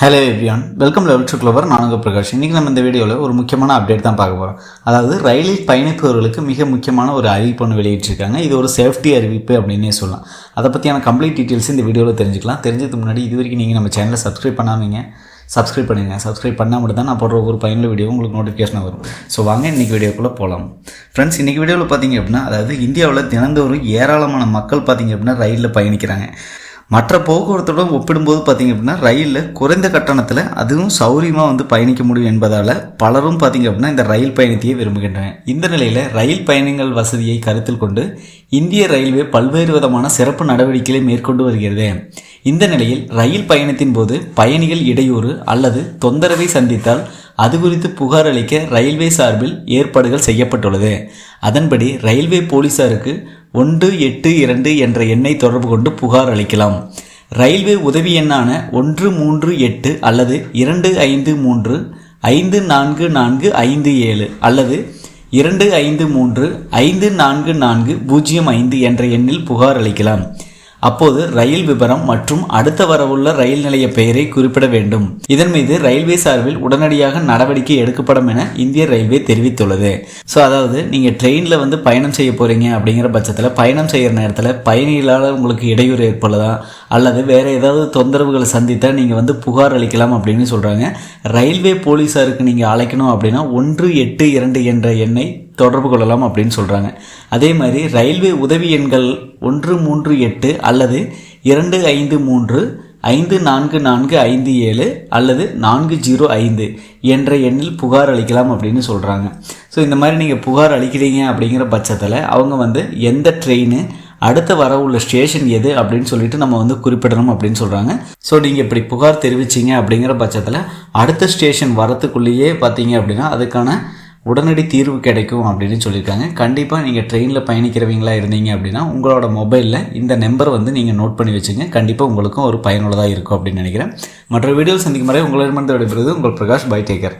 Hello everyone welcome level to clover நானுங்க பிரகாஷ். இன்றைக்கி நம்ம இந்த வீடியோவில் ஒரு முக்கியமான அப்டேட் தான் பார்க்க போகிறோம் அதாவது ரயிலில் பயணிப்பவர்களுக்கு மிக முக்கியமான ஒரு அறிவிப்பு ஒன்று வெளியிட்டிருக்காங்க. இது ஒரு சேஃப்டி அறிவிப்பு அப்படின்னே சொல்லலாம். அதை பற்றியான கம்ப்ளீட் டீட்டெயில்ஸ் இந்த வீடியோவில் தெரிஞ்சுக்கலாம். தெரிஞ்சதுக்கு முன்னாடி இது வரைக்கும் நீங்கள் நம்ம சேனலை சப்ஸ்கிரைப் பண்ணாமீங்க சப்ஸ்கிரைப் பண்ணுங்க. சப்ஸ்கிரைப் பண்ணால் மட்டும் தான் நான் போடுற ஒரு பயனுள்ள வீடியோ உங்களுக்கு நோட்டிஃபிகேஷன் வரும். ஸோ வாங்க இன்றைக்கி வீடியோக்குள்ளே போகலாம் ஃப்ரெண்ட்ஸ் இன்றைக்கி வீடியோவில் பார்த்தீங்க அப்படின்னா அதாவது இந்தியாவில் தினந்தோறும் ஏராளமான மக்கள் பார்த்தீங்க அப்படின்னா ரயிலில் பயணிக்கிறாங்க. மற்ற போக்குவரத்துடன் ஒப்பிடும்போது பார்த்தீங்க அப்படின்னா ரயிலில் குறைந்த கட்டணத்தில் அதுவும் சௌரியமாக வந்து பயணிக்க முடியும் என்பதால் பலரும் பார்த்தீங்க அப்படின்னா இந்த ரயில் பயணத்தையே விரும்புகின்றனர். இந்த நிலையில் ரயில் பயணங்கள் வசதியை கருத்தில் கொண்டு இந்திய ரயில்வே பல்வேறு விதமான சிறப்பு நடவடிக்கைகளை மேற்கொண்டு வருகிறது. இந்த நிலையில் ரயில் பயணத்தின் போது பயணிகள் இடையூறு அல்லது தொந்தரவை சந்தித்தால் அது குறித்து புகார் அளிக்க ரயில்வே சார்பில் ஏற்பாடுகள் செய்யப்பட்டுள்ளது. அதன்படி ரயில்வே போலீசாருக்கு ஒன்று எட்டு இரண்டு என்ற எண்ணை தொடர்பு கொண்டு புகார் அளிக்கலாம். ரயில்வே உதவி எண்ணான ஒன்று மூன்று எட்டு அல்லது இரண்டு ஐந்து மூன்று ஐந்து நான்கு நான்கு ஐந்து ஏழு அல்லது இரண்டு ஐந்து மூன்று ஐந்து நான்கு நான்கு பூஜ்ஜியம் ஐந்து என்ற எண்ணில் புகார் அளிக்கலாம். அப்போது ரயில் விவரம் மற்றும் அடுத்த வரவுள்ள ரயில் நிலைய பெயரை குறிப்பிட வேண்டும். இதன் மீது ரயில்வே சார்பில் உடனடியாக நடவடிக்கை எடுக்கப்படும் என இந்திய ரயில்வே தெரிவித்துள்ளது. ஸோ அதாவது நீங்கள் ட்ரெயினில் வந்து பயணம் செய்ய போகிறீங்க அப்படிங்கிற பட்சத்தில் பயணம் செய்கிற நேரத்தில் பயணிகளால் உங்களுக்கு இடையூறு ஏற்படுதா அல்லது வேறு ஏதாவது தொந்தரவுகளை சந்தித்தால் நீங்கள் வந்து புகார் அளிக்கலாம் அப்படின்னு சொல்கிறாங்க ரயில்வே போலீஸாருக்கு நீங்கள் அழைக்கணும் அப்படின்னா ஒன்று எட்டு இரண்டு என்ற எண்ணை தொடர்பு கொள்ளலாம் அப்படின்னு சொல்கிறாங்க அதே மாதிரி ரயில்வே உதவி எண்கள் ஒன்று மூன்று எட்டு அல்லது இரண்டு ஐந்து மூன்று ஐந்து நான்கு நான்கு ஐந்து ஏழு அல்லது நான்கு ஜீரோ ஐந்து என்ற எண்ணில் புகார் அளிக்கலாம் அப்படின்னு சொல்கிறாங்க ஸோ இந்த மாதிரி நீங்கள் புகார் அளிக்கிறீங்க அப்படிங்கிற பட்சத்தில் அவங்க வந்து எந்த ட்ரெயின் அடுத்த வர உள்ள ஸ்டேஷன் எது அப்படின்னு சொல்லிட்டு நம்ம வந்து குறிப்பிடணும் அப்படின்னு சொல்கிறாங்க ஸோ நீங்கள் இப்படி புகார் தெரிவிச்சிங்க அப்படிங்கிற பட்சத்தில் அடுத்த ஸ்டேஷன் வரத்துக்குள்ளேயே பார்த்தீங்க அப்படின்னா அதுக்கான உடனடி தீர்வு கிடைக்கும் அப்படின்னு சொல்லியிருக்காங்க. கண்டிப்பாக நீங்கள் ட்ரெயினில் பயணிக்கிறவங்களா இருந்தீங்க அப்படின்னா உங்களோட மொபைலில் இந்த நம்பர் வந்து நீங்கள் நோட் பண்ணி வச்சுங்க. கண்டிப்பாக உங்களுக்கும் ஒரு பயனுள்ளதாக இருக்கும் அப்படின்னு நினைக்கிறேன். மற்ற வீடியோ சந்திக்கும் வரை உங்களிடமிருந்து விடைபெறுவது உங்கள் பிரகாஷ் பை டேக்கர்